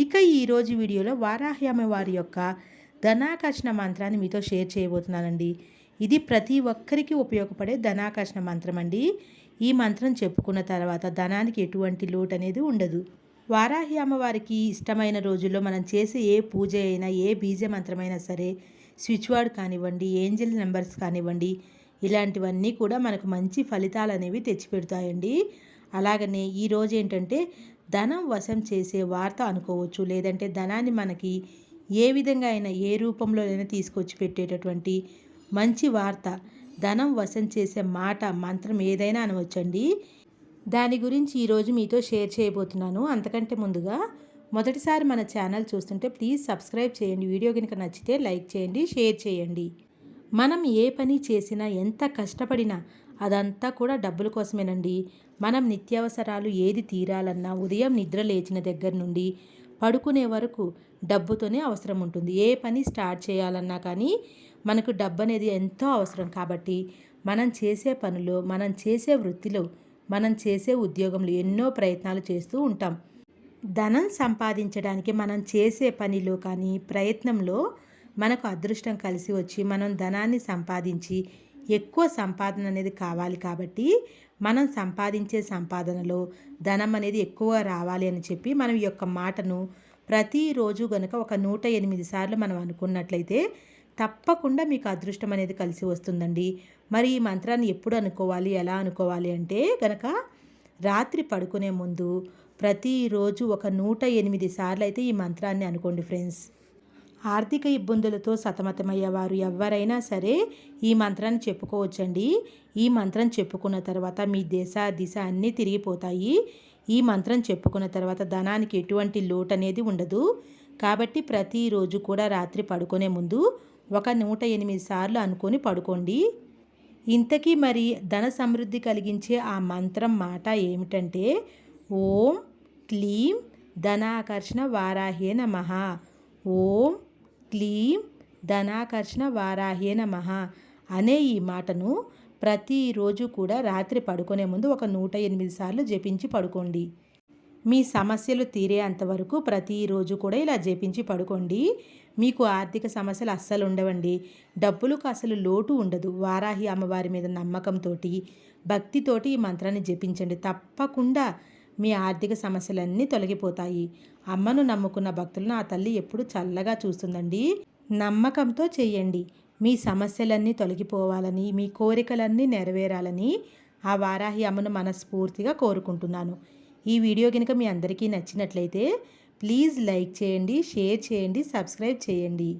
ఇక ఈరోజు వీడియోలో వారాహి అమ్మవారి యొక్క ధనాకర్షణ మంత్రాన్ని మీతో షేర్ చేయబోతున్నానండి. ఇది ప్రతి ఒక్కరికి ఉపయోగపడే ధనాకర్షణ మంత్రం అండి. ఈ మంత్రం చెప్పుకున్న తర్వాత ధనానికి ఎటువంటి లోటు అనేది ఉండదు. వారాహి అమ్మవారికి ఇష్టమైన రోజుల్లో మనం చేసే ఏ పూజ అయినా ఏ బీజ మంత్రమైనా సరే స్విచ్ వర్డ్ కానివ్వండి ఏంజల్ నెంబర్స్ కానివ్వండి ఇలాంటివన్నీ కూడా మనకు మంచి ఫలితాలు అనేవి తెచ్చిపెడతాయండి. అలాగనే ఈరోజు ఏంటంటే ధనం వశం చేసే వార్త అనుకోవచ్చు. లేదంటే ధనాన్ని మనకి ఏ విధంగా అయినా ఏ రూపంలో అయినా తీసుకొచ్చి పెట్టేటటువంటి మంచి వార్త ధనం వశం చేసే మాట మంత్రం ఏదైనా అనవచ్చండి. దాని గురించి ఈరోజు మీతో షేర్ చేయబోతున్నాను. అంతకంటే ముందుగా మొదటిసారి మన ఛానల్ చూస్తుంటే ప్లీజ్ సబ్స్క్రైబ్ చేయండి. వీడియో కనుక నచ్చితే లైక్ చేయండి షేర్ చేయండి. మనం ఏ పని చేసినా ఎంత కష్టపడినా అదంతా కూడా డబ్బుల కోసమేనండి. మనం నిత్యావసరాలు ఏది తీరాలన్నా ఉదయం నిద్ర లేచిన దగ్గర నుండి పడుకునే వరకు డబ్బుతోనే అవసరం ఉంటుంది. ఏ పని స్టార్ట్ చేయాలన్నా కానీ మనకు డబ్బు అనేది ఎంతో అవసరం కాబట్టి మనం చేసే పనులు మనం చేసే వృత్తిలో మనం చేసే ఉద్యోగంలో ఎన్నో ప్రయత్నాలు చేస్తూ ఉంటాం. ధనం సంపాదించడానికి మనం చేసే పనిలో కానీ ప్రయత్నంలో మనకు అదృష్టం కలిసి వచ్చి మనం ధనాన్ని సంపాదించి ఎక్కువ సంపాదన అనేది కావాలి కాబట్టి మనం సంపాదించే సంపాదనలో ధనం అనేది ఎక్కువ రావాలి అని చెప్పి మనం ఈ యొక్క మాటను ప్రతిరోజు గనుక ఒక నూట ఎనిమిది సార్లు మనం అనుకున్నట్లయితే తప్పకుండా మీకు అదృష్టం అనేది కలిసి వస్తుందండి. మరి ఈ మంత్రాన్ని ఎప్పుడు అనుకోవాలి ఎలా అనుకోవాలి అంటే గనక రాత్రి పడుకునే ముందు ప్రతిరోజు ఒక నూట ఎనిమిది సార్లు అయితే ఈ మంత్రాన్ని అనుకోండి ఫ్రెండ్స్. ఆర్థిక ఇబ్బందులతో సతమతమయ్యేవారు ఎవరైనా సరే ఈ మంత్రాన్ని చెప్పుకోవచ్చండి. ఈ మంత్రం చెప్పుకున్న తర్వాత మీ దేశ దిశ అన్నీ తిరిగిపోతాయి. ఈ మంత్రం చెప్పుకున్న తర్వాత ధనానికి ఎటువంటి లోటు అనేది ఉండదు. కాబట్టి ప్రతిరోజు కూడా రాత్రి పడుకునే ముందు ఒక నూట ఎనిమిది సార్లు అనుకొని పడుకోండి. ఇంతకీ మరి ధన సమృద్ధి కలిగించే ఆ మంత్రం మాట ఏమిటంటే ఓం క్లీం ధనాకర్షణ వారాహే నమ. ఓం క్లీం ధనాకర్షణ వారాహే నమ అనే ఈ మాటను ప్రతిరోజు కూడా రాత్రి పడుకునే ముందు ఒక నూట ఎనిమిది సార్లు జపించి పడుకోండి. మీ సమస్యలు తీరే అంతవరకు ప్రతిరోజు కూడా ఇలా జపించి పడుకోండి. మీకు ఆర్థిక సమస్యలు అస్సలు ఉండవండి. డబ్బులకు అసలు లోటు ఉండదు. వారాహి అమ్మవారి మీద నమ్మకంతో భక్తితోటి ఈ మంత్రాన్ని జపించండి. తప్పకుండా మీ ఆర్థిక సమస్యలన్నీ తొలగిపోతాయి. అమ్మను నమ్ముకున్న భక్తులను ఆ తల్లి ఎప్పుడు చల్లగా చూస్తుందండి. నమ్మకంతో చేయండి. మీ సమస్యలన్నీ తొలగిపోవాలని మీ కోరికలన్నీ నెరవేరాలని ఆ వారాహి అమ్మను మనస్ఫూర్తిగా కోరుకుంటున్నాను. ఈ వీడియో కనుక మీ అందరికీ నచ్చినట్లయితే ప్లీజ్ లైక్ చేయండి షేర్ చేయండి సబ్స్క్రైబ్ చేయండి.